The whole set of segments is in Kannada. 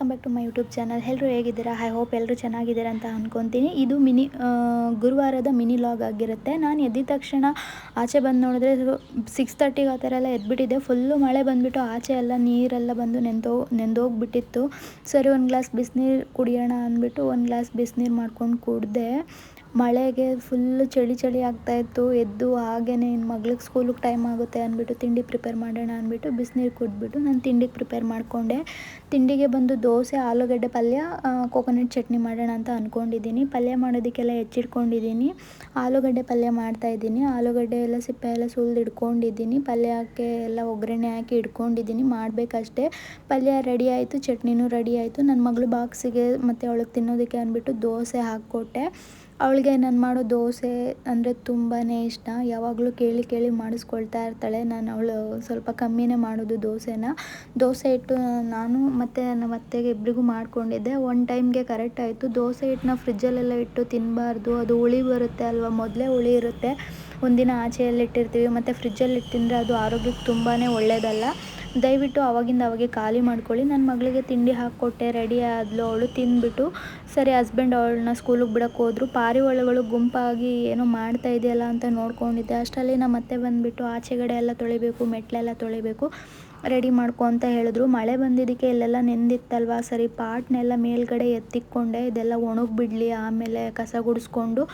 Welcome back to my YouTube channel ಎಲ್ಲರೂ ಹೇಗಿದ್ದೀರಾ? ಐ ಹೋಪ್ ಎಲ್ಲರೂ ಚೆನ್ನಾಗಿದ್ದೀರಾ ಅಂತ ಅಂದ್ಕೊತೀನಿ ಇದು ಮಿನಿ ಗುರುವಾರದ ಮಿನಿ ಲಾಗ್ ಆಗಿರುತ್ತೆ. ನಾನು ಎದ್ದಿದ ತಕ್ಷಣ ಆಚೆ ಬಂದು ನೋಡಿದ್ರೆ ಸಿಕ್ಸ್ ತರ್ಟಿಗೆ ಆ ಥರ ಎಲ್ಲ ಎದ್ಬಿಟ್ಟಿದ್ದೆ ಫುಲ್ಲು ಮಳೆ ಬಂದುಬಿಟ್ಟು ಆಚೆ ಎಲ್ಲ ನೀರೆಲ್ಲ ಬಂದು ನೆಂದೋ ನೆಂದೋಗ್ಬಿಟ್ಟಿತ್ತು. ಸರಿ, ಒಂದು ಗ್ಲಾಸ್ ಬಿಸಿನೀರು ಕುಡಿಯೋಣ ಅಂದ್ಬಿಟ್ಟು ಒಂದು ಗ್ಲಾಸ್ ಬಿಸಿನೀರು ಮಾಡ್ಕೊಂಡು ಕುಡಿದೆ. ಮಳೆಗೆ ಫುಲ್ಲು ಚಳಿ ಚಳಿ ಆಗ್ತಾಯಿತ್ತು ಎದ್ದು ಹಾಗೇ ಇನ್ನು ಮಗ್ಳಿಗೆ ಸ್ಕೂಲಿಗೆ ಟೈಮ್ ಆಗುತ್ತೆ ಅಂದ್ಬಿಟ್ಟು ತಿಂಡಿ ಪ್ರಿಪೇರ್ ಮಾಡೋಣ ಅಂದ್ಬಿಟ್ಟು ಬಿಸಿನೀರು ಕುಡಿದ್ಬಿಟ್ಟು ನಾನು ತಿಂಡಿಗೆ ಪ್ರಿಪೇರ್ ಮಾಡಿಕೊಂಡೆ. ತಿಂಡಿಗೆ ಬಂದು ದೋಸೆ, ಆಲೂಗಡ್ಡೆ ಪಲ್ಯ ಕೋಕೋನಟ್ ಚಟ್ನಿ ಮಾಡೋಣ ಅಂತ ಅಂದ್ಕೊಂಡಿದ್ದೀನಿ ಪಲ್ಯ ಮಾಡೋದಕ್ಕೆಲ್ಲ ಹೆಚ್ಚಿಟ್ಕೊಂಡಿದ್ದೀನಿ ಆಲೂಗಡ್ಡೆ ಪಲ್ಯ ಮಾಡ್ತಾ ಇದ್ದೀನಿ. ಆಲೂಗಡ್ಡೆ ಎಲ್ಲ ಸಿಪ್ಪೆ ಎಲ್ಲ ಸುಲಿದು ಇಟ್ಕೊಂಡಿದ್ದೀನಿ ಪಲ್ಯಕ್ಕೆ ಎಲ್ಲ ಒಗ್ಗರಣೆ ಹಾಕಿ ಇಟ್ಕೊಂಡಿದ್ದೀನಿ ಮಾಡಬೇಕಷ್ಟೇ. ಪಲ್ಯ ರೆಡಿ ಆಯಿತು, ಚಟ್ನಿನೂ ರೆಡಿ ಆಯಿತು. ನನ್ನ ಮಗಳು ಬಾಕ್ಸಿಗೆ ಮತ್ತು ಅವಳಿಗೆ ತಿನ್ನೋದಕ್ಕೆ ಅಂದ್ಬಿಟ್ಟು ದೋಸೆ ಹಾಕ್ಕೊಟ್ಟೆ. ಅವಳಿಗೆ ನಾನು ಮಾಡೋ ದೋಸೆ ಅಂದರೆ ತುಂಬಾ ಇಷ್ಟ. ಯಾವಾಗಲೂ ಕೇಳಿ ಕೇಳಿ ಮಾಡಿಸ್ಕೊಳ್ತಾ ಇರ್ತಾಳೆ. ನಾನು ಅವಳು ಸ್ವಲ್ಪ ಕಮ್ಮಿನೇ ಮಾಡೋದು ದೋಸೆನ. ದೋಸೆ ಇಟ್ಟು ನಾನು ಮತ್ತು ನಮ್ಮ ಅತ್ತೆಗೆ ಇಬ್ಬರಿಗೂ ಮಾಡಿಕೊಂಡಿದ್ದೆ. ಒನ್ ಟೈಮ್ಗೆ ಕರೆಕ್ಟ್ ಆಯಿತು. ದೋಸೆ ಹಿಟ್ಟನ್ನ ಫ್ರಿಜ್ಜಲ್ಲೆಲ್ಲ ಇಟ್ಟು ತಿನ್ನಬಾರ್ದು ಅದು ಹುಳಿ ಬರುತ್ತೆ ಅಲ್ವಾ? ಮೊದಲೇ ಹುಳಿ ಇರುತ್ತೆ. ಒಂದಿನ ಆಚೆಯಲ್ಲಿ ಇಟ್ಟಿರ್ತೀವಿ ಮತ್ತು ಫ್ರಿಜ್ಜಲ್ಲಿ ಇಟ್ಟು ತಿಂದರೆ ಅದು ಆರೋಗ್ಯಕ್ಕೆ ತುಂಬಾ ಒಳ್ಳೆಯದಲ್ಲ ದಯವಿಟ್ಟು ಅವಾಗಿಂದ ಅವಾಗೆ ಖಾಲಿ ಮಾಡ್ಕೊಳ್ಳಿ. ನನ್ನ ಮಗಳಿಗೆ ತಿಂಡಿ ಹಾಕ್ಕೊಟ್ಟೆ, ರೆಡಿ ಆದಳು ಅವಳು ತಿಂದ್ಬಿಟ್ಟು, ಸರಿ ಹಸ್ಬೆಂಡ್ ಅವಳನ್ನ ಸ್ಕೂಲಿಗೆ ಬಿಡೋಕೆ ಹೋದ್ರು. ಪಾರಿವಾಳಗಳು ಗುಂಪಾಗಿ ಏನೋ ಮಾಡ್ತಾ ಇದೆಯಲ್ಲ ಅಂತ ನೋಡ್ಕೊಂಡಿದ್ದೆ. ಅಷ್ಟರಲ್ಲಿ ನಮ್ಮ ಅತ್ತೆ ಬಂದುಬಿಟ್ಟು ಆಚೆಗಡೆ ಎಲ್ಲ ತೊಳಿಬೇಕು, ಮೆಟ್ಲೆಲ್ಲ ತೊಳಿಬೇಕು. ರೆಡಿ ಮಾಡ್ಕೊ ಅಂತ ಹೇಳಿದ್ರು. ಮಳೆ ಬಂದಿದ್ದಕ್ಕೆ ಇಲ್ಲೆಲ್ಲ ನೆಂದಿತ್ತಲ್ವ? ಸರಿ, ಪಾಟ್ನೆಲ್ಲ ಮೇಲ್ಗಡೆ ಎತ್ತಿಕೊಂಡೆ. ಇದೆಲ್ಲ ಒಣಗಿಬಿಡ್ಲಿ, ಆಮೇಲೆ ಕಸ ಗುಡಿಸ್ಕೊಂಡು.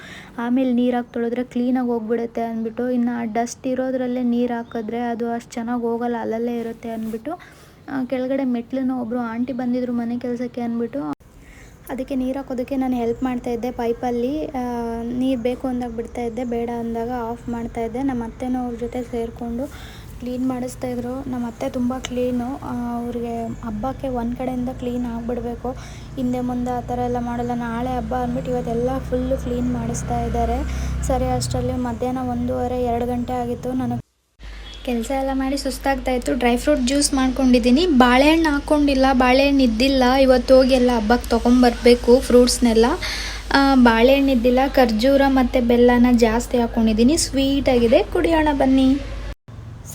ಆಮೇಲೆ ನೀರು ಹಾಕಿ ತೊಳೆದ್ರೆ ಕ್ಲೀನಾಗಿ ಹೋಗ್ಬಿಡುತ್ತೆ ಅಂದ್ಬಿಟ್ಟು, ಇನ್ನು ಡಸ್ಟ್ ಇರೋದ್ರಲ್ಲೇ ನೀರು ಹಾಕಿದ್ರೆ ಅದು ಅಷ್ಟು ಚೆನ್ನಾಗಿ ಹೋಗಲ್ಲ, ಅಲ್ಲಲ್ಲೇ ಇರುತ್ತೆ ಅಂದ್ಬಿಟ್ಟು ಕೆಳಗಡೆ ಮೆಟ್ಲನ್ನ ಒಬ್ಬರು ಆಂಟಿ ಬಂದಿದ್ರು ಮನೆ ಕೆಲಸಕ್ಕೆ ಅಂದ್ಬಿಟ್ಟು. ಅದಕ್ಕೆ ನೀರು ಹಾಕೋದಕ್ಕೆ ನಾನು ಹೆಲ್ಪ್ ಮಾಡ್ತಾಯಿದ್ದೆ ಪೈಪಲ್ಲಿ. ನೀರು ಬೇಕು ಅಂದಾಗ ಬಿಡ್ತಾಯಿದ್ದೆ ಬೇಡ ಅಂದಾಗ ಆಫ್ ಮಾಡ್ತಾಯಿದ್ದೆ ನಮ್ಮ ಅತ್ತೆನೂ ಅವ್ರ ಜೊತೆ ಸೇರಿಕೊಂಡು ಕ್ಲೀನ್ ಮಾಡಿಸ್ತಾಯಿದ್ರು ನಮ್ಮ ಅತ್ತೆ ತುಂಬ ಕ್ಲೀನು ಅವ್ರಿಗೆ ಹಬ್ಬಕ್ಕೆ ಒಂದು ಕಡೆಯಿಂದ ಕ್ಲೀನ್ ಆಗಿಬಿಡ್ಬೇಕು. ಹಿಂದೆ ಮುಂದೆ ಆ ಥರ ಎಲ್ಲ ಮಾಡಲ್ಲ. ನಾಳೆ ಹಬ್ಬ ಅಂದ್ಬಿಟ್ಟು ಇವತ್ತೆಲ್ಲ ಫುಲ್ಲು ಕ್ಲೀನ್ ಮಾಡಿಸ್ತಾ ಇದ್ದಾರೆ. ಸರಿ, ಅಷ್ಟರಲ್ಲಿ ಮಧ್ಯಾಹ್ನ ಒಂದೂವರೆ, ಎರಡು ಗಂಟೆ ಆಗಿತ್ತು. ನನಗೆ ಕೆಲಸ ಎಲ್ಲ ಮಾಡಿ ಸುಸ್ತಾಗ್ತಾಯಿತ್ತು ಡ್ರೈ ಫ್ರೂಟ್ ಜ್ಯೂಸ್ ಮಾಡ್ಕೊಂಡಿದ್ದೀನಿ. ಬಾಳೆಹಣ್ಣು ಹಾಕ್ಕೊಂಡಿಲ್ಲ ಬಾಳೆಹಣ್ಣು ಇದ್ದಿಲ್ಲ. ಇವತ್ತು ಹೋಗಿ ಎಲ್ಲ ಹಬ್ಬಕ್ಕೆ ತೊಗೊಂಬರ್ಬೇಕು ಫ್ರೂಟ್ಸ್ನೆಲ್ಲ ಬಾಳೆಹಣ್ಣು ಇದ್ದಿಲ್ಲ. ಖರ್ಜೂರ ಮತ್ತು ಬೆಲ್ಲನ ಜಾಸ್ತಿ ಹಾಕ್ಕೊಂಡಿದ್ದೀನಿ ಸ್ವೀಟಾಗಿದೆ ಕುಡಿಯೋಣ ಬನ್ನಿ.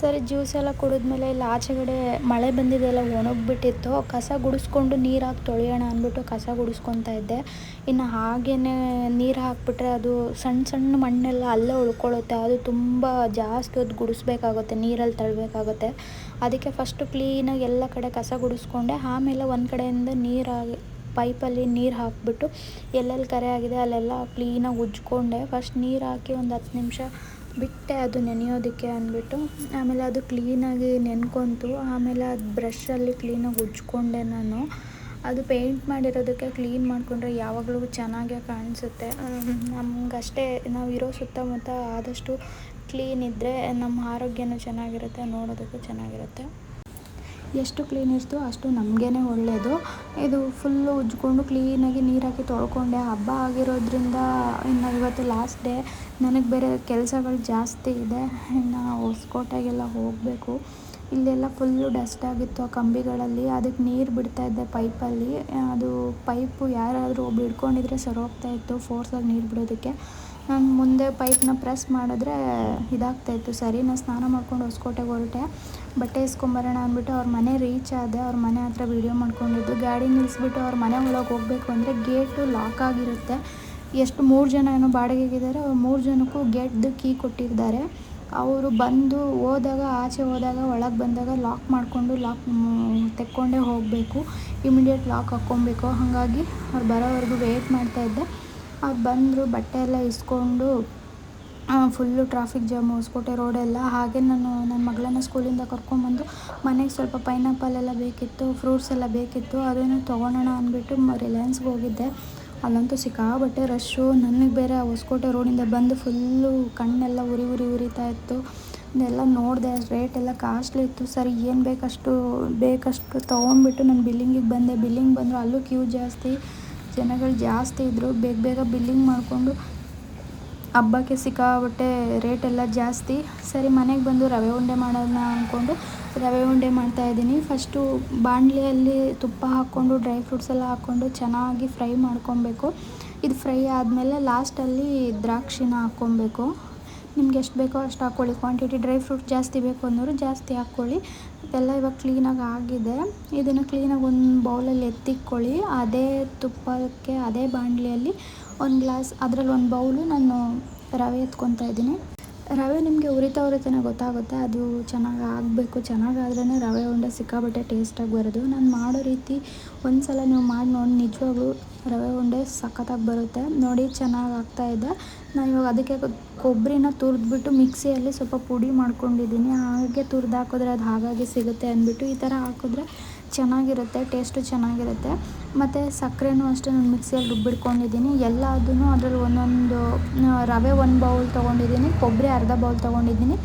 ಸರಿ ಜ್ಯೂಸ್ ಎಲ್ಲ ಕುಡಿದ್ಮೇಲೆ ಇಲ್ಲಿ, ಆಚೆಗಡೆ ಮಳೆ ಬಂದಿದ್ದೆಲ್ಲ ಒಣಗಿಬಿಟ್ಟಿತ್ತು. ಕಸ ಗುಡಿಸ್ಕೊಂಡು ನೀರು ಹಾಕಿ ತೊಳೆಯೋಣ ಅಂದ್ಬಿಟ್ಟು ಕಸ ಗುಡಿಸ್ಕೊತಾ ಇದ್ದೆ. ಇನ್ನು ಹಾಗೇ ನೀರು ಹಾಕಿಬಿಟ್ರೆ ಅದು ಸಣ್ಣ ಸಣ್ಣ ಮಣ್ಣೆಲ್ಲ ಅಲ್ಲೇ ಉಳ್ಕೊಳ್ಳುತ್ತೆ. ಅದು ತುಂಬ ಜಾಸ್ತಿ ಹೊತ್ತು ಗುಡಿಸ್ಬೇಕಾಗುತ್ತೆ, ನೀರಲ್ಲಿ ತಳ್ಬೇಕಾಗುತ್ತೆ. ಅದಕ್ಕೆ ಫಸ್ಟು ಕ್ಲೀನಾಗಿ ಎಲ್ಲ ಕಡೆ ಕಸ ಗುಡಿಸ್ಕೊಂಡೆ. ಆಮೇಲೆ ಒಂದು ಕಡೆಯಿಂದ ನೀರಾಗಿ ಪೈಪಲ್ಲಿ ನೀರು ಹಾಕಿಬಿಟ್ಟು ಎಲ್ಲೆಲ್ಲಿ ಕರೆ ಆಗಿದೆ ಅಲ್ಲೆಲ್ಲ ಕ್ಲೀನಾಗಿ ಉಜ್ಕೊಂಡೆ. ಫಸ್ಟ್ ನೀರು ಹಾಕಿ ಒಂದು ಹತ್ತು ನಿಮಿಷ ಬಿಟ್ಟೆ ಅದು ನೆನೆಯೋದಕ್ಕೆ ಅಂದ್ಬಿಟ್ಟು, ಆಮೇಲೆ ಅದು ಕ್ಲೀನಾಗಿ ನೆನ್ಕೊಂತು. ಆಮೇಲೆ ಅದು ಬ್ರಷಲ್ಲಿ ಕ್ಲೀನಾಗಿ ಉಜ್ಕೊಂಡೆ ನಾನು. ಅದು ಪೇಂಟ್ ಮಾಡಿರೋದಕ್ಕೆ ಕ್ಲೀನ್ ಮಾಡಿಕೊಂಡ್ರೆ ಯಾವಾಗಲೂ ಚೆನ್ನಾಗೇ ಕಾಣಿಸುತ್ತೆ. ನಮಗಷ್ಟೇ ನಾವು ಇರೋ ಸುತ್ತಮುತ್ತ ಆದಷ್ಟು ಕ್ಲೀನ್ ಇದ್ದರೆ ನಮ್ಮ ಆರೋಗ್ಯನೂ ಚೆನ್ನಾಗಿರುತ್ತೆ, ನೋಡೋದಕ್ಕೂ ಚೆನ್ನಾಗಿರುತ್ತೆ. ಎಷ್ಟು ಕ್ಲೀನ್ ಇರ್ತೋ ಅಷ್ಟು ನಮಗೇ ಒಳ್ಳೆಯದು ಇದು ಫುಲ್ಲು ಉಜ್ಕೊಂಡು ಕ್ಲೀನಾಗಿ ನೀರು ಹಾಕಿ ತೊಳ್ಕೊಂಡೆ. ಹಬ್ಬ ಆಗಿರೋದ್ರಿಂದ ಇನ್ನು ಇವತ್ತು ಲಾಸ್ಟ್ ಡೇ ನನಗೆ ಬೇರೆ ಕೆಲಸಗಳು ಜಾಸ್ತಿ ಇದೆ. ಇನ್ನು ಹೊಸ್ಕೋಟೆಗೆಲ್ಲ ಹೋಗಬೇಕು. ಇಲ್ಲೆಲ್ಲ ಫುಲ್ಲು ಡಸ್ಟ್ ಆಗಿತ್ತು ಆ ಕಂಬಿಗಳಲ್ಲಿ. ಅದಕ್ಕೆ ನೀರು ಬಿಡ್ತಾ ಇದ್ದೆ ಪೈಪಲ್ಲಿ. ಅದು ಪೈಪು ಯಾರಾದರೂ ಒಬ್ರು ಹಿಡ್ಕೊಂಡಿದ್ರೆ ಸರಿ ಹೋಗ್ತಾಯಿತ್ತು ಫೋರ್ಸಾಗಿ ನೀರು ಬಿಡೋದಕ್ಕೆ. ಮುಂದೆ ಪೈಪ್ನ ಪ್ರೆಸ್ ಮಾಡಿದ್ರೆ ಇದಾಗ್ತಾಯಿತ್ತು ಸರಿ ನಾನು ಸ್ನಾನ ಮಾಡ್ಕೊಂಡು ಹೊಸ್ಕೋಟೆಗೆ ಹೊರಟೆ. ಬಟ್ಟೆ ಇಸ್ಕೊಂಬರೋಣ ಅಂದ್ಬಿಟ್ಟು ಅವ್ರ ಮನೆ ರೀಚ್ ಆದೆ. ಅವ್ರ ಮನೆ ಹತ್ರ ವೀಡಿಯೋ ಮಾಡ್ಕೊಂಡಿದ್ದು. ಗಾಡಿ ನಿಲ್ಲಿಸ್ಬಿಟ್ಟು ಅವ್ರ ಮನೆ ಒಳಗೆ ಹೋಗಬೇಕು ಅಂದರೆ ಗೇಟು ಲಾಕ್ ಆಗಿರುತ್ತೆ. ಎಷ್ಟು ಮೂರು ಜನ ಏನೋ ಬಾಡಿಗೆಗಿದ್ದಾರೆ. ಅವ್ರು ಮೂರು ಜನಕ್ಕೂ ಗೇಟ್ದು ಕೀ ಕೊಟ್ಟಿದ್ದಾರೆ. ಅವರು ಬಂದು ಹೋದಾಗ, ಆಚೆ ಹೋದಾಗ, ಒಳಗೆ ಬಂದಾಗ ಲಾಕ್ ಮಾಡಿಕೊಂಡು ಲಾಕ್ ತೆಕ್ಕೊಂಡೇ ಹೋಗಬೇಕು. ಇಮಿಡಿಯೇಟ್ ಲಾಕ್ ಹಾಕ್ಕೊಬೇಕು. ಹಾಗಾಗಿ ಅವ್ರು ಬರೋವರೆಗೂ ವೆಯ್ಟ್ ಮಾಡ್ತಾಯಿದ್ದೆ ಅವ್ರು ಬಂದರು, ಬಟ್ಟೆ ಎಲ್ಲ ಇಸ್ಕೊಂಡು ಫುಲ್ಲು ಟ್ರಾಫಿಕ್ ಜಾಮ್ ಹೊಸಕೋಟೆ ರೋಡೆಲ್ಲ ಹಾಗೆ ನಾನು ನನ್ನ ಮಗಳನ್ನ ಸ್ಕೂಲಿಂದ ಕರ್ಕೊಂಡ್ಬಂದು ಮನೆಗೆ ಸ್ವಲ್ಪ ಪೈನಾಪಲ್ ಎಲ್ಲ ಬೇಕಿತ್ತು ಫ್ರೂಟ್ಸ್ ಎಲ್ಲ ಬೇಕಿತ್ತು ಅದನ್ನು ತೊಗೊಳೋಣ ಅಂದ್ಬಿಟ್ಟು ರಿಲಯನ್ಸ್ಗೆ ಹೋಗಿದ್ದೆ. ಅಲ್ಲಂತೂ ಸಿಕ್ಕಾಬಟ್ಟೆ ರಶ್ಶು ನನಗೆ ಬೇರೆ ಹೊಸಕೋಟೆ ರೋಡಿಂದ ಬಂದು ಫುಲ್ಲು ಕಣ್ಣೆಲ್ಲ ಉರಿ ಉರಿ, ಉರಿತಾ ಇತ್ತು. ಇದೆಲ್ಲ ನೋಡಿದೆ ರೇಟ್ ಎಲ್ಲ ಕಾಸ್ಟ್ಲಿ ಇತ್ತು. ಸರಿ, ಏನು ಬೇಕಷ್ಟು ಬೇಕಷ್ಟು ತೊಗೊಂಡ್ಬಿಟ್ಟು ನಾನು ಬಿಲ್ಲಿಂಗಿಗೆ ಬಂದೆ. ಬಿಲ್ಲಿಂಗ್ ಬಂದರೂ ಅಲ್ಲೂ ಕ್ಯೂ ಜಾಸ್ತಿ. ಜನಗಳು ಜಾಸ್ತಿ ಇದ್ದರು ಬೇಗ ಬೇಗ ಬಿಲ್ಲಿಂಗ್ ಮಾಡಿಕೊಂಡು ಹಬ್ಬಕ್ಕೆ ಸಿಕ್ಕಾಬಟ್ಟೆ ರೇಟ್ ಎಲ್ಲ ಜಾಸ್ತಿ. ಸರಿ, ಮನೆಗೆ ಬಂದು ರವೆ ಉಂಡೆ ಮಾಡೋಣ ಅಂದ್ಕೊಂಡು ರವೆ ಉಂಡೆ ಮಾಡ್ತಾಯಿದ್ದೀನಿ ಫಸ್ಟು ಬಾಣಲೆಯಲ್ಲಿ ತುಪ್ಪ ಹಾಕ್ಕೊಂಡು ಡ್ರೈ ಫ್ರೂಟ್ಸ್ ಎಲ್ಲ ಹಾಕ್ಕೊಂಡು ಚೆನ್ನಾಗಿ ಫ್ರೈ ಮಾಡ್ಕೊಬೇಕು. ಇದು ಫ್ರೈ ಆದಮೇಲೆ ಲಾಸ್ಟಲ್ಲಿ ದ್ರಾಕ್ಷಿನ ಹಾಕ್ಕೊಬೇಕು. ನಿಮ್ಗೆ ಎಷ್ಟು ಬೇಕೋ ಅಷ್ಟು ಹಾಕ್ಕೊಳ್ಳಿ ಕ್ವಾಂಟಿಟಿ ಡ್ರೈ ಫ್ರೂಟ್ ಜಾಸ್ತಿ ಬೇಕು ಅನ್ನೋರು ಜಾಸ್ತಿ ಹಾಕ್ಕೊಳ್ಳಿ. ಎಲ್ಲ ಇವಾಗ ಕ್ಲೀನಾಗಿ ಆಗಿದೆ. ಇದನ್ನು ಕ್ಲೀನಾಗಿ ಒಂದು ಬೌಲಲ್ಲಿ ಎತ್ತಿಕ್ಕೊಳ್ಳಿ ಅದೇ ತುಪ್ಪಕ್ಕೆ, ಅದೇ ಬಾಣಲಿಯಲ್ಲಿ ಒಂದು ಗ್ಲಾಸ್ ಅದರಲ್ಲಿ ಒಂದು ಬೌಲು ನಾನು ರವೆ ಎತ್ಕೊತಾ ಇದ್ದೀನಿ. ರವೆ ನಿಮಗೆ ಉರಿತಾ ಉರಿತಾನೆ ಗೊತ್ತಾಗುತ್ತೆ. ಅದು ಚೆನ್ನಾಗಿ ಆಗಬೇಕು. ಚೆನ್ನಾಗಾದ್ರೇ ರವೆ ಉಂಡೆ ಸಿಕ್ಕಾಬಟ್ಟೆ ಟೇಸ್ಟಾಗಿ ಬರೋದು. ನಾನು ಮಾಡೋ ರೀತಿ ಒಂದು ಸಲ ನೀವು ಮಾಡಿ ನೋಡಿ, ನಿಜವಾಗ್ಲೂ ರವೆ ಉಂಡೆ ಸಖತ್ತಾಗಿ ಬರುತ್ತೆ. ನೋಡಿ ಚೆನ್ನಾಗಿ ಆಗ್ತಾಯಿದೆ ನಾನು ಇವಾಗ ಅದಕ್ಕೆ ಕೊಬ್ಬರಿನ ತುರಿದ್ಬಿಟ್ಟು ಮಿಕ್ಸಿಯಲ್ಲಿ ಸ್ವಲ್ಪ ಪುಡಿ ಮಾಡ್ಕೊಂಡಿದ್ದೀನಿ ಹಾಗೆ ತುರಿದು ಹಾಕಿದ್ರೆ ಅದು ಹಾಗಾಗಿ ಸಿಗುತ್ತೆ ಅಂದ್ಬಿಟ್ಟು ಈ ಥರ ಹಾಕಿದ್ರೆ ಚೆನ್ನಾಗಿರುತ್ತೆ ಟೇಸ್ಟು ಚೆನ್ನಾಗಿರುತ್ತೆ. ಮತ್ತು ಸಕ್ಕರೆನೂ ಅಷ್ಟೇ ನಾನು ಮಿಕ್ಸಿಯಲ್ಲಿ ರುಬ್ಬಿಟ್ಕೊಂಡಿದ್ದೀನಿ. ಎಲ್ಲದೂ ಅದರಲ್ಲಿ ಒಂದೊಂದು ರವೆ ಒಂದು ಬೌಲ್ ತೊಗೊಂಡಿದ್ದೀನಿ, ಕೊಬ್ಬರಿ ಅರ್ಧ ಬೌಲ್ ತೊಗೊಂಡಿದ್ದೀನಿ,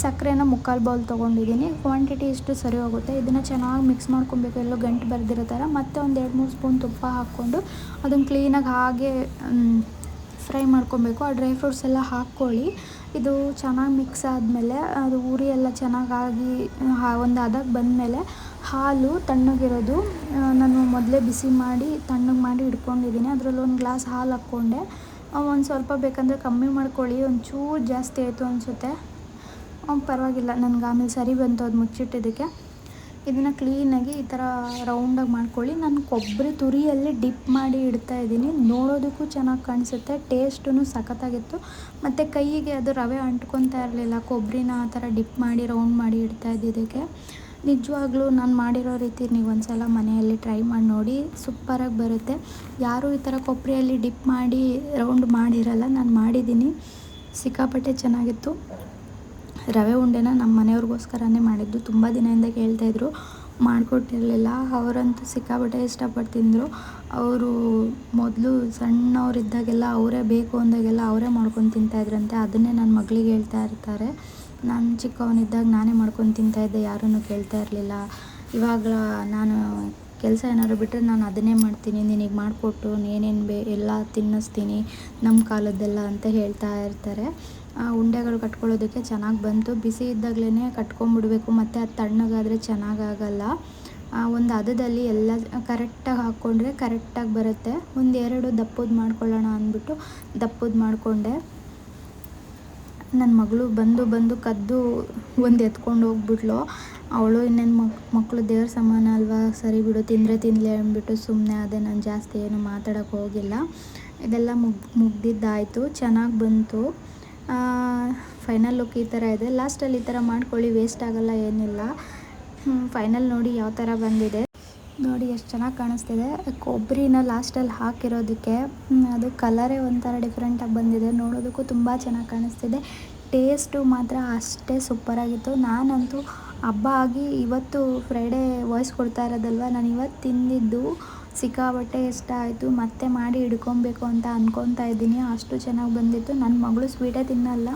ಸಕ್ಕರೆನ ಮುಕ್ಕಾಲು ಬೌಲ್ ತೊಗೊಂಡಿದ್ದೀನಿ. ಕ್ವಾಂಟಿಟಿ ಇಷ್ಟು ಸರಿ ಹೋಗುತ್ತೆ. ಇದನ್ನು ಚೆನ್ನಾಗಿ ಮಿಕ್ಸ್ ಮಾಡ್ಕೊಬೇಕು. ಎಲ್ಲೋ ಗಂಟು ಬರೆದಿರೋ ಥರ. ಮತ್ತು ಒಂದು ಎರಡು ಮೂರು ಸ್ಪೂನ್ ತುಪ್ಪ ಹಾಕ್ಕೊಂಡು ಅದನ್ನು ಕ್ಲೀನಾಗಿ ಹಾಗೆ ಫ್ರೈ ಮಾಡ್ಕೊಬೇಕು. ಆ ಡ್ರೈ ಫ್ರೂಟ್ಸ್ ಎಲ್ಲ ಹಾಕ್ಕೊಳ್ಳಿ. ಇದು ಚೆನ್ನಾಗಿ ಮಿಕ್ಸ್ ಆದಮೇಲೆ ಅದು ಉರಿ ಎಲ್ಲ ಚೆನ್ನಾಗಾಗಿ ಒಂದು ಹದಕ್ಕೆ ಬಂದಮೇಲೆ ಹಾಲು ತಣ್ಣಗಿರೋದು. ನಾನು ಮೊದಲೇ ಬಿಸಿ ಮಾಡಿ ತಣ್ಣಗೆ ಮಾಡಿ ಇಟ್ಕೊಂಡಿದ್ದೀನಿ. ಅದರಲ್ಲಿ ಒಂದು ಗ್ಲಾಸ್ ಹಾಲು ಹಾಕ್ಕೊಂಡೆ. ಒಂದು ಸ್ವಲ್ಪ ಬೇಕಂದರೆ ಕಮ್ಮಿ ಮಾಡ್ಕೊಳ್ಳಿ. ಒಂಚೂರು ಜಾಸ್ತಿ ಆಯಿತು ಅನಿಸುತ್ತೆ. ಪರವಾಗಿಲ್ಲ. ನನಗೆ ಆಮೇಲೆ ಸರಿ ಬಂತು ಅದು ಮುಚ್ಚಿಟ್ಟಿದ್ದಕ್ಕೆ. ಇದನ್ನು ಕ್ಲೀನಾಗಿ ಈ ಥರ ರೌಂಡಾಗಿ ಮಾಡ್ಕೊಳ್ಳಿ. ನಾನು ಕೊಬ್ಬರಿ ತುರಿಯಲ್ಲಿ ಡಿಪ್ ಮಾಡಿ ಇಡ್ತಾ ಇದ್ದೀನಿ. ನೋಡೋದಕ್ಕೂ ಚೆನ್ನಾಗಿ ಕಾಣಿಸುತ್ತೆ. ಟೇಸ್ಟೂ ಸಖತ್ತಾಗಿತ್ತು. ಮತ್ತು ಕೈಗೆ ಅದು ರವೆ ಅಂಟ್ಕೊತಾ ಇರಲಿಲ್ಲ. ಕೊಬ್ಬರಿನ ಆ ಥರ ಡಿಪ್ ಮಾಡಿ ರೌಂಡ್ ಮಾಡಿ ಇಡ್ತಾ ಇದ್ದಿದ್ದಕ್ಕೆ. ನಿಜವಾಗ್ಲೂ ನಾನು ಮಾಡಿರೋ ರೀತಿ ನೀವು ಒಂದು ಸಲ ಮನೆಯಲ್ಲಿ ಟ್ರೈ ಮಾಡಿ ನೋಡಿ, ಸೂಪರಾಗಿ ಬರುತ್ತೆ. ಯಾರೂ ಈ ಥರ ಕೊಬ್ಬರಿಯಲ್ಲಿ ಡಿಪ್ ಮಾಡಿ ರೌಂಡ್ ಮಾಡಿರಲ್ಲ, ನಾನು ಮಾಡಿದ್ದೀನಿ. ಸಿಕ್ಕಾಪಟ್ಟೆ ಚೆನ್ನಾಗಿತ್ತು. ರವೆ ಉಂಡೆನ ನಮ್ಮ ಮನೆಯವ್ರಿಗೋಸ್ಕರನೇ ಮಾಡಿದ್ದು. ತುಂಬ ದಿನದಿಂದ ಕೇಳ್ತಾಯಿದ್ರು ಮಾಡಿಕೊಟ್ಟಿರಲಿಲ್ಲ. ಅವರಂತೂ ಸಿಕ್ಕಾಪಟ್ಟೆ ಇಷ್ಟಪಟ್ಟು ತಿಂದರು ಅವರು ಮೊದಲು ಸಣ್ಣವರಿದ್ದಾಗೆಲ್ಲ ಅವರೇ ಬೇಕು ಅಂದಾಗೆಲ್ಲ ಅವರೇ ಮಾಡ್ಕೊಂಡು ತಿಂತಾಯಿದ್ರಂತೆ ಅದನ್ನೇ ನನ್ನ ಮಗಳಿಗೆ ಹೇಳ್ತಾ ಇರ್ತಾರೆ. ನಾನು ಚಿಕ್ಕವನಿದ್ದಾಗ ನಾನೇ ಮಾಡ್ಕೊಂಡು ತಿಂತಾಯಿದ್ದೆ ಯಾರೂ ಕೇಳ್ತಾ ಇರಲಿಲ್ಲ. ಇವಾಗ ನಾನು ಕೆಲಸ ಏನಾದ್ರು ಬಿಟ್ಟರೆ ನಾನು ಅದನ್ನೇ ಮಾಡ್ತೀನಿ, ನಿನಗೆ ಮಾಡಿಕೊಟ್ಟು ಏನೇನು ಬೇ, ಎಲ್ಲ ತಿನ್ನಿಸ್ತೀನಿ ನಮ್ಮ ಕಾಲದ್ದೆಲ್ಲ ಅಂತ ಹೇಳ್ತಾ ಇರ್ತಾರೆ. ಉಂಡೆಗಳು ಕಟ್ಕೊಳ್ಳೋದಕ್ಕೆ ಚೆನ್ನಾಗಿ ಬಂತು. ಬಿಸಿ ಇದ್ದಾಗಲೇ ಕಟ್ಕೊಂಬಿಡಬೇಕು, ಮತ್ತು ಅದು ತಣ್ಣಗಾದರೆ ಚೆನ್ನಾಗಾಗಲ್ಲ. ಒಂದು ಅದದಲ್ಲಿ ಎಲ್ಲ ಕರೆಕ್ಟಾಗಿ ಹಾಕ್ಕೊಂಡ್ರೆ ಕರೆಕ್ಟಾಗಿ ಬರುತ್ತೆ. ಒಂದು ಎರಡು ದಪ್ಪದ್ದು ಮಾಡ್ಕೊಳ್ಳೋಣ ಅಂದ್ಬಿಟ್ಟು ದಪ್ಪದ್ದು ಮಾಡಿಕೊಂಡೆ. ನನ್ನ ಮಗಳು ಬಂದು ಬಂದು ಕದ್ದು ಒಂದು ಎತ್ಕೊಂಡು ಹೋಗ್ಬಿಟ್ಲು. ಅವಳು ಇನ್ನೇನು ಮಕ್ ಮಕ್ಕಳು ದೇವ್ರ ಸಮಾನ ಅಲ್ವಾ? ಸರಿ ಬಿಡು, ತಿಂದರೆ ತಿನ್ನಲಿ ಅಂದ್ಬಿಟ್ಟು ಸುಮ್ಮನೆ ಅದೇ ನಾನು ಜಾಸ್ತಿ ಏನು ಮಾತಾಡೋಕ್ಕೆ ಹೋಗಿಲ್ಲ. ಇದೆಲ್ಲ ಮುಗ್, ಮುಗ್ದಿದ್ದಾಯಿತು, ಚೆನ್ನಾಗಿ ಬಂತು. ಫೈನಲ್ ಲುಕ್ ಈ ಥರ ಇದೆ. ಲಾಸ್ಟಲ್ಲಿ ಈ ಥರ ಮಾಡ್ಕೊಳ್ಳಿ, ವೇಸ್ಟ್ ಆಗೋಲ್ಲ, ಏನಿಲ್ಲ. ಫೈನಲ್ ನೋಡಿ ಯಾವ ಥರ ಬಂದಿದೆ. ನೋಡಿ ಎಷ್ಟು ಚೆನ್ನಾಗಿ ಕಾಣಿಸ್ತಿದೆ. ಕೊಬ್ಬರಿನ ಲಾಸ್ಟಲ್ಲಿ ಹಾಕಿರೋದಕ್ಕೆ ಅದು ಕಲರೇ ಒಂಥರ ಡಿಫ್ರೆಂಟಾಗಿ ಬಂದಿದೆ. ನೋಡೋದಕ್ಕೂ ತುಂಬ ಚೆನ್ನಾಗಿ ಕಾಣಿಸ್ತಿದೆ. ಟೇಸ್ಟು ಮಾತ್ರ ಅಷ್ಟೇ ಸೂಪರಾಗಿತ್ತು ನಾನಂತೂ ಹಬ್ಬ ಆಗಿ ಇವತ್ತು ಫ್ರೈಡೇ ವಾಯ್ಸ್ ಕೊಡ್ತಾ ಇರೋದಲ್ವ? ನಾನು ಇವತ್ತು ತಿಂದಿದ್ದು ಸಿಕ್ಕಾಬಟ್ಟೆ ಇಷ್ಟ ಆಯಿತು. ಮತ್ತೆ ಮಾಡಿ ಹಿಡ್ಕೊಬೇಕು ಅಂತ ಅಂದ್ಕೊತಾ ಇದ್ದೀನಿ. ಅಷ್ಟು ಚೆನ್ನಾಗಿ ಬಂದಿತ್ತು. ನನ್ನ ಮಗಳು ಸ್ವೀಟೇ ತಿನ್ನಲ್ಲ.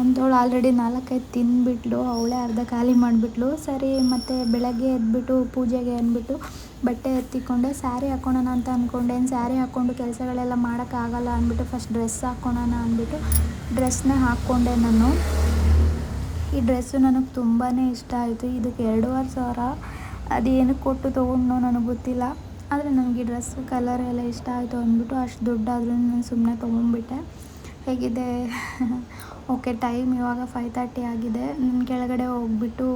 ಅಂಥವಳು ಆಲ್ರೆಡಿ ನಾಲ್ಕೈದು ತಿಂದುಬಿಟ್ಲು. ಅವಳೇ ಅರ್ಧ ಖಾಲಿ ಮಾಡಿಬಿಟ್ಲು. ಸರಿ, ಮತ್ತು ಬೆಳಗ್ಗೆ ಎದ್ಬಿಟ್ಟು, ಪೂಜೆಗೆ ಅಂದ್ಬಿಟ್ಟು ಬಟ್ಟೆ ಎತ್ತಿಕೊಂಡೆ, ಸ್ಯಾರಿ ಹಾಕ್ಕೊಳೋಣ ಅಂತ ಅಂದ್ಕೊಂಡೆ ಸ್ಯಾರಿ ಹಾಕ್ಕೊಂಡು ಕೆಲಸಗಳೆಲ್ಲ ಮಾಡೋಕ್ಕಾಗಲ್ಲ ಅಂದ್ಬಿಟ್ಟು ಫಸ್ಟ್ ಡ್ರೆಸ್ ಹಾಕ್ಕೊಳೋಣ ಅಂದ್ಬಿಟ್ಟು ಡ್ರೆಸ್ನ ಹಾಕ್ಕೊಂಡೆ ನಾನು. ಈ ಡ್ರೆಸ್ಸು ನನಗೆ ತುಂಬಾ ಇಷ್ಟ ಆಯಿತು. ಇದಕ್ಕೆ ಎರಡೂವರೆ ಸಾವಿರ ಅದೇನು ಕೊಟ್ಟು ತೊಗೊಂಡು ನನಗೆ ಗೊತ್ತಿಲ್ಲ. ಆದರೆ ನನಗೆ ಈ ಡ್ರೆಸ್ ಕಲರ್ ಎಲ್ಲ ಇಷ್ಟ ಆಯಿತು ಅಂದ್ಬಿಟ್ಟು ಅಷ್ಟು ದುಡ್ಡಾದ್ರೂ ನಾನು ಸುಮ್ಮನೆ ತೊಗೊಂಡ್ಬಿಟ್ಟೆ. ಹೇಗಿದೆ? ಓಕೆ, ಟೈಮ್ ಇವಾಗ ಫೈವ್ ತರ್ಟಿ ಆಗಿದೆ. ನನ್ನ ಕೆಳಗಡೆ ಹೋಗ್ಬಿಟ್ಟು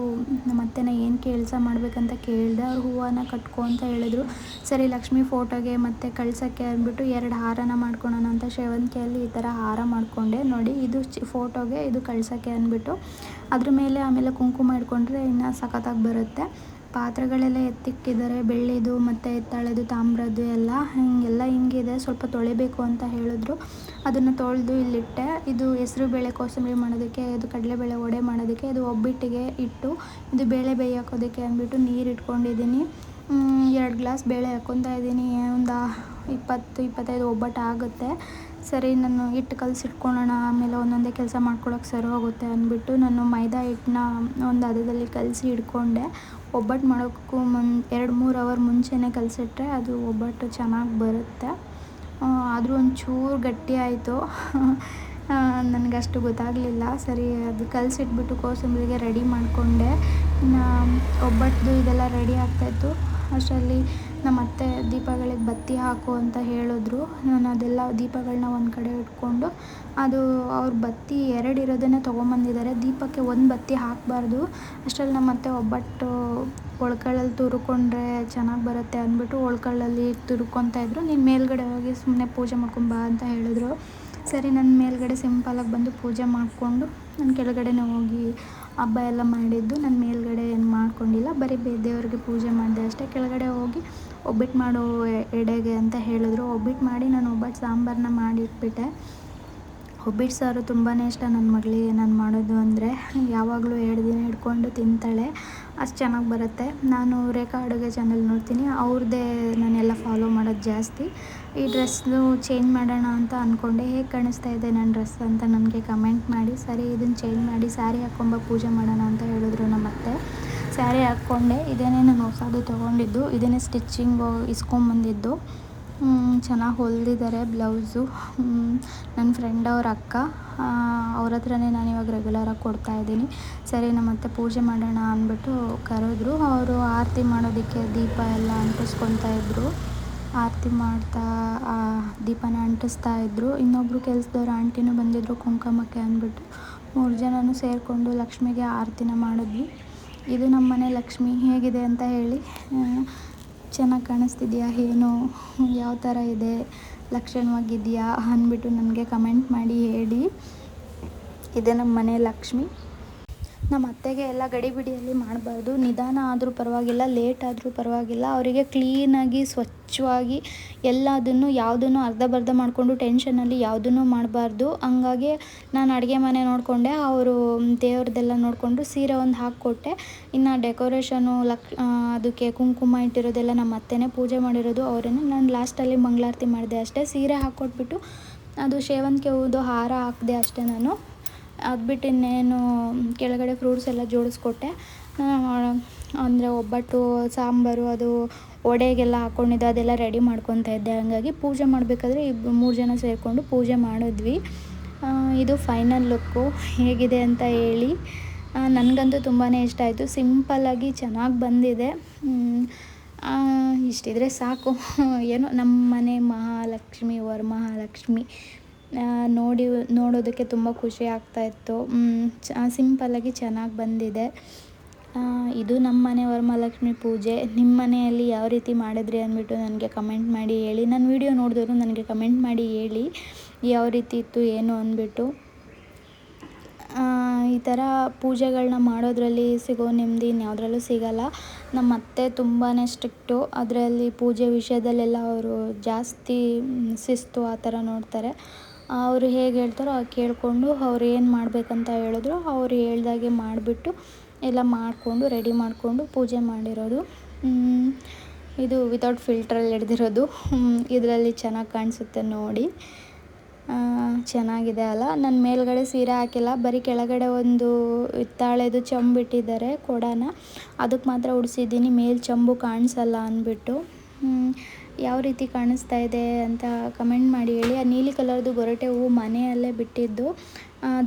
ಮತ್ತೆ ನಾ ಏನು ಕೆಲಸ ಮಾಡಬೇಕಂತ ಕೇಳಿದೆ, ಅವ್ರು ಹೂವನ್ನ ಕಟ್ಕೊ ಅಂತ ಹೇಳಿದ್ರು. ಸರಿ, ಲಕ್ಷ್ಮಿ ಫೋಟೋಗೆ ಮತ್ತು ಕಳ್ಸೋಕ್ಕೆ ಅಂದ್ಬಿಟ್ಟು ಎರಡು ಹಾರನ ಮಾಡ್ಕೊಳೋಣ ಅಂತ ಶೇವಂತಿಗೆಯಲ್ಲಿ ಈ ಥರ ಹಾರ ಮಾಡಿಕೊಂಡೆ. ನೋಡಿ, ಇದು ಚಿ ಫೋಟೋಗೆ ಇದು ಕಳ್ಸೋಕ್ಕೆ ಅಂದ್ಬಿಟ್ಟು. ಅದ್ರ ಮೇಲೆ ಆಮೇಲೆ ಕುಂಕುಮ ಇಟ್ಕೊಂಡ್ರೆ ಇನ್ನೂ ಸಖತ್ತಾಗಿ ಬರುತ್ತೆ. ಪಾತ್ರೆಗಳೆಲ್ಲ ಎತ್ತಿಕ್ಕಿದ್ದಾರೆ. ಬೆಳ್ಳಿದು ಮತ್ತು ಹಿತ್ತಾಳೆದು ತಾಮ್ರದ್ದು ಎಲ್ಲ ಹಿಂಗೆಲ್ಲ ಹಿಂಗಿದೆ. ಸ್ವಲ್ಪ ತೊಳಿಬೇಕು ಅಂತ ಹೇಳಿದ್ರು. ಅದನ್ನು ತೊಳೆದು ಇಲ್ಲಿಟ್ಟೆ. ಇದು ಹೆಸ್ರು ಬೇಳೆ ಕೋಸಂಬರಿ ಮಾಡೋದಕ್ಕೆ ಇದು ಕಡಲೆಬೇಳೆ ವಡೆ ಮಾಡೋದಕ್ಕೆ ಇದು ಒಬ್ಬಿಟ್ಟಿಗೆ ಇಟ್ಟು, ಇದು ಬೇಳೆ ಬೇಯೋಕೋದಕ್ಕೆ ಅಂದ್ಬಿಟ್ಟು ನೀರು ಇಟ್ಕೊಂಡಿದ್ದೀನಿ. ಎರಡು ಗ್ಲಾಸ್ ಬೇಳೆ ಹಾಕ್ಕೊತಾ ಇದ್ದೀನಿ. ಒಂದು ಇಪ್ಪತ್ತು, ಇಪ್ಪತ್ತೈದು ಒಬ್ಬಟ್ಟು ಆಗುತ್ತೆ. ಸರಿ, ನಾನು ಹಿಟ್ಟು ಕಲಸಿಟ್ಕೊಳ್ಳೋಣ ಆಮೇಲೆ ಒಂದೊಂದೇ ಕೆಲಸ ಮಾಡ್ಕೊಳಕ್ಕೆ ಸರಿ ಹೋಗುತ್ತೆ ಅಂದ್ಬಿಟ್ಟು ನಾನು ಮೈದಾ ಹಿಟ್ಟನ್ನ ಒಂದು ಹದದಲ್ಲಿ ಕಲಸಿ ಇಟ್ಕೊಂಡೆ. ಒಬ್ಬಟ್ಟು ಮಾಡೋಕ್ಕೂ ಮುನ್ ಎರಡು ಮೂರು ಅವರ್ ಮುಂಚೆನೇ ಕಲಸಿಟ್ರೆ ಅದು ಒಬ್ಬಟ್ಟು ಚೆನ್ನಾಗಿ ಬರುತ್ತೆ. ಆದರೂ ಒಂಚೂರು ಗಟ್ಟಿ ಆಯಿತು. ನನಗಷ್ಟು ಗೊತ್ತಾಗಲಿಲ್ಲ. ಸರಿ, ಅದು ಕಲಸಿಟ್ಬಿಟ್ಟು ಕೋಸಂಬರಿಗೆ ರೆಡಿ ಮಾಡಿಕೊಂಡೆ. ಇನ್ನು ಒಬ್ಬಟ್ಟು ಇದೆಲ್ಲ ರೆಡಿ ಆಗ್ತಾಯಿತ್ತು ಅಷ್ಟರಲ್ಲಿ ನಮ್ಮ ಅತ್ತೆ ದೀಪಗಳಿಗೆ ಬತ್ತಿ ಹಾಕು ಅಂತ ಹೇಳಿದ್ರು. ನಾನು ಅದೆಲ್ಲ ದೀಪಗಳನ್ನ ಒಂದು ಕಡೆ ಇಟ್ಕೊಂಡು ಅದು ಅವ್ರ ಬತ್ತಿ ಎರಡು ಇರೋದನ್ನೇ ತೊಗೊಂಬಂದಿದ್ದಾರೆ. ದೀಪಕ್ಕೆ ಒಂದು ಬತ್ತಿ ಹಾಕಬಾರ್ದು. ಅಷ್ಟರಲ್ಲಿ ನಮ್ಮ ಅತ್ತೆ ಒಬ್ಬಟ್ಟು ಒಳ್ಕಳ್ಳಲ್ಲಿ ತುರ್ಕೊಂಡ್ರೆ ಚೆನ್ನಾಗಿ ಬರುತ್ತೆ ಅಂದ್ಬಿಟ್ಟು ಒಳ್ಕಳ್ಳಲ್ಲಿ ತುರ್ಕೊತಾ ಇದ್ರು. ನೀನು ಮೇಲ್ಗಡೆ ಹೋಗಿ ಸುಮ್ಮನೆ ಪೂಜೆ ಮಾಡ್ಕೊಂಬಾ ಅಂತ ಹೇಳಿದ್ರು. ಸರಿ, ನಾನು ಮೇಲ್ಗಡೆ ಸಿಂಪಲಾಗಿ ಬಂದು ಪೂಜೆ ಮಾಡಿಕೊಂಡು ನಾನು ಕೆಳಗಡೆನೇ ಹೋಗಿ ಹಬ್ಬ ಎಲ್ಲ ಮಾಡಿದ್ದು. ನಾನು ಮೇಲ್ಗಡೆ ಏನು ಮಾಡ್ಕೊಂಡಿಲ್ಲ. ಬರೀ ದೇವರಿಗೆ ಪೂಜೆ ಮಾಡಿದೆ ಅಷ್ಟೇ. ಕೆಳಗಡೆ ಹೋಗಿ ಒಬ್ಬಟ್ಟು ಮಾಡೋ ಎಡೆಗೆ ಅಂತ ಹೇಳಿದ್ರು. ಒಬ್ಬಟ್ಟು ಮಾಡಿ ನಾನು ಒಬ್ಬಟ್ಟು ಸಾಂಬಾರನ್ನ ಮಾಡಿಟ್ಬಿಟ್ಟೆ. ಒಬ್ಬಿಟ್ಟು ಸಾರು ತುಂಬಾ ಇಷ್ಟ ನನ್ನ ಮಗಳಿಗೆ ನಾನು ಮಾಡೋದು ಅಂದರೆ. ಯಾವಾಗಲೂ ಎರಡು ದಿನ ಹಿಡ್ಕೊಂಡು ತಿಂತಾಳೆ. ಅಷ್ಟು ಚೆನ್ನಾಗಿ ಬರುತ್ತೆ. ನಾನು ರೇಖಾ ಅಡುಗೆ ಚಾನಲ್ ನೋಡ್ತೀನಿ. ಅವ್ರದ್ದೇ ನಾನೆಲ್ಲ ಫಾಲೋ ಮಾಡೋದು ಜಾಸ್ತಿ. ಈ ಡ್ರೆಸ್ನು ಚೇಂಜ್ ಮಾಡೋಣ ಅಂತ ಅಂದ್ಕೊಂಡೆ ಹೇಗೆ ಕಾಣಿಸ್ತಾ ಇದೆ ನನ್ನ ಡ್ರೆಸ್ ಅಂತ ನನಗೆ ಕಮೆಂಟ್ ಮಾಡಿ. ಸರಿ ಇದನ್ನು ಚೇಂಜ್ ಮಾಡಿ ಸ್ಯಾರಿ ಹಾಕ್ಕೊಂಬ ಪೂಜೆ ಮಾಡೋಣ ಅಂತ ಹೇಳಿದ್ರು ನಮ್ಮ ಅತ್ತೆ ಸ್ಯಾರಿ ಹಾಕ್ಕೊಂಡೆ, ಇದೇನೇ ನಾನು ಹೊಸದು ತೊಗೊಂಡಿದ್ದು ಇದನ್ನೇ ಸ್ಟಿಚ್ಚಿಂಗು ಇಸ್ಕೊಂಬಂದಿದ್ದು. ಚೆನ್ನಾಗಿ ಹೊಲ್ದಿದ್ದಾರೆ ಬ್ಲೌಸು. ನನ್ನ ಫ್ರೆಂಡ್ ಅವ್ರ ಅಕ್ಕ ಅವ್ರ ಹತ್ರನೇ ನಾನು ಇವಾಗ ರೆಗ್ಯುಲರಾಗಿ ಕೊಡ್ತಾಯಿದ್ದೀನಿ ಸರಿ ನಮ್ಮ ಅತ್ತೆ ಪೂಜೆ ಮಾಡೋಣ ಅಂದ್ಬಿಟ್ಟು ಕರೆದ್ರು. ಅವರು ಆರತಿ ಮಾಡೋದಕ್ಕೆ ದೀಪ ಎಲ್ಲ ಅಂಟಿಸ್ಕೊತಾ ಇದ್ದರು ಆರತಿ ಮಾಡ್ತಾ ದೀಪನ ಅಂಟಿಸ್ತಾ ಇದ್ದರು ಇನ್ನೊಬ್ಬರು ಕೆಲಸದವ್ರು ಆಂಟಿನೂ ಬಂದಿದ್ದರು ಕುಂಕುಮಕ್ಕೆ ಅಂದ್ಬಿಟ್ಟು. ಮೂರು ಜನನೂ ಸೇರಿಕೊಂಡು ಲಕ್ಷ್ಮಿಗೆ ಆರತಿನ ಮಾಡಿದ್ವಿ. ಇದು ನಮ್ಮ ಮನೆ ಲಕ್ಷ್ಮಿ ಹೇಗಿದೆ ಅಂತ ಹೇಳಿ ಚೆನ್ನಾಗಿ ಕಾಣಿಸ್ತಿದೆಯಾ, ಏನು, ಯಾವ ಥರ ಇದೆ, ಲಕ್ಷಣವಾಗಿದೆಯಾ ಅಂದ್ಬಿಟ್ಟು ನನಗೆ ಕಮೆಂಟ್ ಮಾಡಿ ಹೇಳಿ. ಇದೆ ನಮ್ಮ ಮನೆ ಲಕ್ಷ್ಮಿ. ನಮ್ಮ ಅತ್ತೆಗೆ ಎಲ್ಲ ಗಡಿಬಿಡಿಯಲ್ಲಿ ಮಾಡಬಾರ್ದು. ನಿಧಾನ ಆದರೂ ಪರವಾಗಿಲ್ಲ ಲೇಟ್ ಆದರೂ ಪರವಾಗಿಲ್ಲ. ಅವರಿಗೆ ಕ್ಲೀನಾಗಿ ಸ್ವಚ್ಛವಾಗಿ ಎಲ್ಲದನ್ನು, ಯಾವುದನ್ನು ಅರ್ಧ ಬರ್ಧ ಮಾಡಿಕೊಂಡು ಟೆನ್ಷನಲ್ಲಿ ಯಾವುದನ್ನು ಮಾಡಬಾರ್ದು. ಹಂಗಾಗಿ ನಾನು ಅಡುಗೆ ಮನೆ ನೋಡಿಕೊಂಡೆ. ಅವರು ದೇವ್ರದ್ದೆಲ್ಲ ನೋಡಿಕೊಂಡು ಸೀರೆ ಒಂದು ಹಾಕಿಕೊಟ್ಟೆ. ಇನ್ನು ಡೆಕೋರೇಷನು ಲಕ್ ಅದಕ್ಕೆ ಕುಂಕುಮ ಇಟ್ಟಿರೋದೆಲ್ಲ ನಮ್ಮ ಅತ್ತೆನೇ ಪೂಜೆ ಮಾಡಿರೋದು ಅವರನ್ನು ನಾನು ಲಾಸ್ಟಲ್ಲಿ ಮಂಗಳಾರತಿ ಮಾಡಿದೆ ಅಷ್ಟೇ. ಸೀರೆ ಹಾಕ್ಕೊಟ್ಬಿಟ್ಟು ಅದು ಸೇವಂತಿಗೆ ಹೂದು ಹಾರ ಹಾಕಿದೆ ಅಷ್ಟೇ ನಾನು. ಅದು ಬಿಟ್ಟು ಇನ್ನೇನು ಕೆಳಗಡೆ ಫ್ರೂಟ್ಸ್ ಎಲ್ಲ ಜೋಡಿಸ್ಕೊಟ್ಟೆ. ಅಂದರೆ ಒಬ್ಬಟ್ಟು, ಸಾಂಬಾರು, ಅದು ಒಡೆಗೆಲ್ಲ ಹಾಕ್ಕೊಂಡಿದ್ದು ಅದೆಲ್ಲ ರೆಡಿ ಮಾಡ್ಕೊತಾ ಇದ್ದೆ. ಹಾಗಾಗಿ ಪೂಜೆ ಮಾಡಬೇಕಾದ್ರೆ ಇಬ್ಬರು ಮೂರು ಜನ ಸೇರಿಕೊಂಡು ಪೂಜೆ ಮಾಡಿದ್ವಿ. ಇದು ಫೈನಲ್ ಲುಕ್ಕು ಹೇಗಿದೆ ಅಂತ ಹೇಳಿ. ನನಗಂತೂ ತುಂಬಾ ಇಷ್ಟ ಆಯಿತು. ಸಿಂಪಲ್ಲಾಗಿ ಚೆನ್ನಾಗಿ ಬಂದಿದೆ. ಇಷ್ಟಿದ್ರೆ ಸಾಕು. ಏನೋ ನಮ್ಮ ಮನೆ ಮಹಾಲಕ್ಷ್ಮಿ, ವರಮಹಾಲಕ್ಷ್ಮಿ. ನೋಡಿ, ನೋಡೋದಕ್ಕೆ ತುಂಬ ಖುಷಿ ಆಗ್ತಾಯಿತ್ತು ಚ ಸಿಂಪಲ್ಲಾಗಿ ಚೆನ್ನಾಗಿ ಬಂದಿದೆ. ಇದು ನಮ್ಮ ಮನೆ ವರಮಹಾಲಕ್ಷ್ಮಿ ಪೂಜೆ. ನಿಮ್ಮ ಮನೆಯಲ್ಲಿ ಯಾವ ರೀತಿ ಮಾಡಿದ್ರಿ ಅಂದ್ಬಿಟ್ಟು ನನಗೆ ಕಮೆಂಟ್ ಮಾಡಿ ಹೇಳಿ. ನನ್ನ ವಿಡಿಯೋ ನೋಡಿದವರು ನನಗೆ ಕಮೆಂಟ್ ಮಾಡಿ ಹೇಳಿ ಯಾವ ರೀತಿ ಇತ್ತು, ಏನು ಅಂದ್ಬಿಟ್ಟು. ಈ ಥರ ಪೂಜೆಗಳನ್ನ ಮಾಡೋದ್ರಲ್ಲಿ ಸಿಗೋ ನೆಮ್ಮದಿ ಇನ್ಯಾವುದ್ರಲ್ಲೂ ಸಿಗಲ್ಲ. ನಮ್ಮ ಅತ್ತೆ ತುಂಬಾ ಸ್ಟ್ರಿಕ್ಟು. ಅದರಲ್ಲಿ ಪೂಜೆ ವಿಷಯದಲ್ಲೆಲ್ಲ ಅವರು ಜಾಸ್ತಿ ಶಿಸ್ತು ಆ ಥರ ನೋಡ್ತಾರೆ. ಅವರು ಹೇಗೆ ಹೇಳ್ತಾರೋ ಹಾಗೆ ಕೇಳಿಕೊಂಡು ಅವ್ರು ಏನು ಮಾಡಬೇಕಂತ ಹೇಳಿದ್ರು, ಅವ್ರು ಹೇಳ್ದಾಗೆ ಮಾಡಿಬಿಟ್ಟು ಎಲ್ಲ ಮಾಡಿಕೊಂಡು ರೆಡಿ ಮಾಡಿಕೊಂಡು ಪೂಜೆ ಮಾಡಿರೋದು. ಇದು ವಿತೌಟ್ ಫಿಲ್ಟ್ರಲ್ಲಿ ಹಿಡ್ದಿರೋದು ಇದರಲ್ಲಿ ಚೆನ್ನಾಗಿ ಕಾಣಿಸುತ್ತೆ ನೋಡಿ. ಚೆನ್ನಾಗಿದೆ ಅಲ್ಲ. ನನ್ನ ಮೇಲ್ಗಡೆ ಸೀರೆ ಹಾಕಿಲ್ಲ, ಬರೀ ಕೆಳಗಡೆ ಒಂದು ಹಿತ್ತಾಳೆದು ಚಂಬಿಟ್ಟಿದ್ದಾರೆ ಕೊಡನ. ಅದಕ್ಕೆ ಮಾತ್ರ ಉಡಿಸಿದ್ದೀನಿ, ಮೇಲೆ ಚಂಬು ಕಾಣಿಸಲ್ಲ ಅಂದ್ಬಿಟ್ಟು. ಯಾವ ರೀತಿ ಕಾಣಿಸ್ತಾ ಇದೆ ಅಂತ ಕಮೆಂಟ್ ಮಾಡಿ ಹೇಳಿ. ಆ ನೀಲಿ ಕಲರ್ದು ಗೊರಟೆ ಹೂವು ಮನೆಯಲ್ಲೇ ಬಿಟ್ಟಿದ್ದು.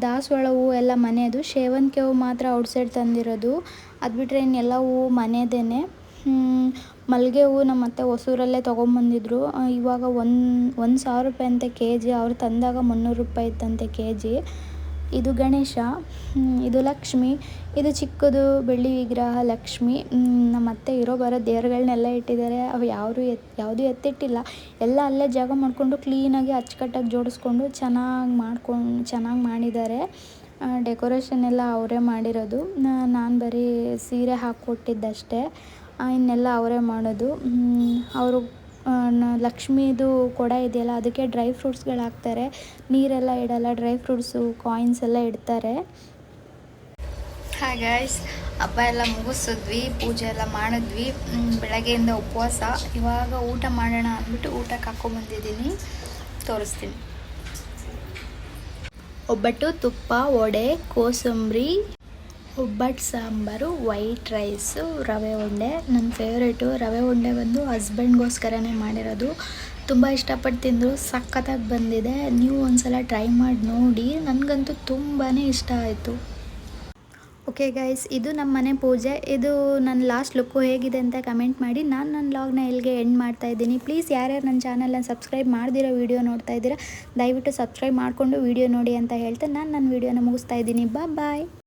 ದಾಸವಾಳ ಹೂವು ಎಲ್ಲ ಮನೆಯದು. ಸೇವಂತಿಗೆ ಹೂವು ಮಾತ್ರ ಔಟ್ಸೈಡ್ ತಂದಿರೋದು. ಅದು ಬಿಟ್ಟರೆ ಇನ್ನೆಲ್ಲ ಹೂವು ಮನೆಯದೇ ಮಲ್ಲಿಗೆ ಹೂವು ನಮ್ಮ ಅತ್ತೆ ಹೊಸೂರಲ್ಲೇ ತೊಗೊಂಬಂದಿದ್ರು. ಇವಾಗ ಒಂದು ಒಂದು ಸಾವಿರ ರೂಪಾಯಿ ಅಂತೆ ಕೆ ಜಿ ಅವ್ರು ತಂದಾಗ ಮುನ್ನೂರು ರೂಪಾಯಿ ಇತ್ತಂತೆ ಕೆ ಜಿ ಇದು ಗಣೇಶ ಇದು ಲಕ್ಷ್ಮಿ, ಇದು ಚಿಕ್ಕದು ಬೆಳ್ಳಿ ವಿಗ್ರಹ, ಲಕ್ಷ್ಮಿ ನಮ್ಮ ಅತ್ತೆ ಇರೋ ಬರೋ ದೇವ್ರುಗಳನ್ನೆಲ್ಲ ಇಟ್ಟಿದ್ದಾರೆ. ಅವು ಯಾರು ಎತ್, ಯಾವುದೂ ಎತ್ತಿಟ್ಟಿಲ್ಲ. ಎಲ್ಲ ಅಲ್ಲೇ ಜಾಗ ಮಾಡಿಕೊಂಡು ಕ್ಲೀನಾಗಿ ಅಚ್ಚುಕಟ್ಟಾಗಿ ಜೋಡಿಸ್ಕೊಂಡು ಚೆನ್ನಾಗಿ ಮಾಡ್ಕೊಂಡು, ಚೆನ್ನಾಗಿ ಮಾಡಿದ್ದಾರೆ. ಡೆಕೋರೇಷನ್ ಎಲ್ಲ ಅವರೇ ಮಾಡಿರೋದು. ನಾನು ಬರೀ ಸೀರೆ ಹಾಕ್ಕೊಟ್ಟಿದ್ದಷ್ಟೇ. ಇನ್ನೆಲ್ಲ ಅವರೇ ಮಾಡೋದು. ಅವರು ಲಕ್ಷ್ಮೀದು ಕೊಡ ಇದೆಯಲ್ಲ, ಅದಕ್ಕೆ ಡ್ರೈ ಫ್ರೂಟ್ಸ್ಗಳು ಹಾಕ್ತಾರೆ ನೀರೆಲ್ಲ ಇಡಲ್ಲ, ಡ್ರೈ ಫ್ರೂಟ್ಸು, ಕಾಯಿನ್ಸ್ ಎಲ್ಲ ಇಡ್ತಾರೆ. ಹಾಯ್ ಹಬ್ಬ ಎಲ್ಲ ಮುಗಿಸಿದ್ವಿ, ಪೂಜೆ ಎಲ್ಲ ಮಾಡಿದ್ವಿ. ಬೆಳಗ್ಗೆಯಿಂದ ಉಪವಾಸ. ಇವಾಗ ಊಟ ಮಾಡೋಣ ಅಂದ್ಬಿಟ್ಟು ಊಟಕ್ಕೆ ಹಾಕ್ಕೊಂಬಂದಿದ್ದೀನಿ ತೋರಿಸ್ತೀನಿ. ಒಬ್ಬಟ್ಟು ತುಪ್ಪ, ವಡೆ, ಕೋಸಂಬರಿ. ಒಬ್ಬಟ್ಟು ಸಾಂಬಾರು, ವೈಟ್ ರೈಸು, ರವೆ ಉಂಡೆ. ನನ್ನ ಫೇವ್ರೇಟು ರವೆ ಉಂಡೆ ಬಂದು ಹಸ್ಬೆಂಡ್ಗೋಸ್ಕರನೇ ಮಾಡಿರೋದು. ತುಂಬ ಇಷ್ಟಪಟ್ಟು ತಿಂದರು, ಸಖತ್ತಾಗಿ ಬಂದಿದೆ. ನೀವು ಒಂದ್ಸಲ ಟ್ರೈ ಮಾಡಿ ನೋಡಿ. ನನಗಂತೂ ತುಂಬಾ ಇಷ್ಟ ಆಯಿತು. ಓಕೆ ಗೈಸ್ ಇದು ನಮ್ಮ ಮನೆ ಪೂಜೆ. ಇದು ನನ್ನ ಲಾಸ್ಟ್ ಲುಕ್ಕು ಹೇಗಿದೆ ಅಂತ ಕಮೆಂಟ್ ಮಾಡಿ. ನಾನು ನನ್ನ ಲಾಗ್ನ ಎಲ್ಲಿಗೆ ಎಂಡ್ ಮಾಡ್ತಾ ಇದ್ದೀನಿ. ಪ್ಲೀಸ್ ಯಾರ್ಯಾರು ನನ್ನ ಚಾನಲ್ನ ಸಬ್ಸ್ಕ್ರೈಬ್ ಮಾಡ್ದಿರೋ ವೀಡಿಯೋ ನೋಡ್ತಾ ಇದ್ದೀರಾ, ದಯವಿಟ್ಟು ಸಬ್ಸ್ಕ್ರೈಬ್ ಮಾಡಿಕೊಂಡು ವೀಡಿಯೋ ನೋಡಿ ಅಂತ ಹೇಳ್ತಾ ನಾನು ನನ್ನ ವೀಡಿಯೋನ ಮುಗಿಸ್ತಾ ಇದ್ದೀನಿ. ಬಾ ಬಾಯ್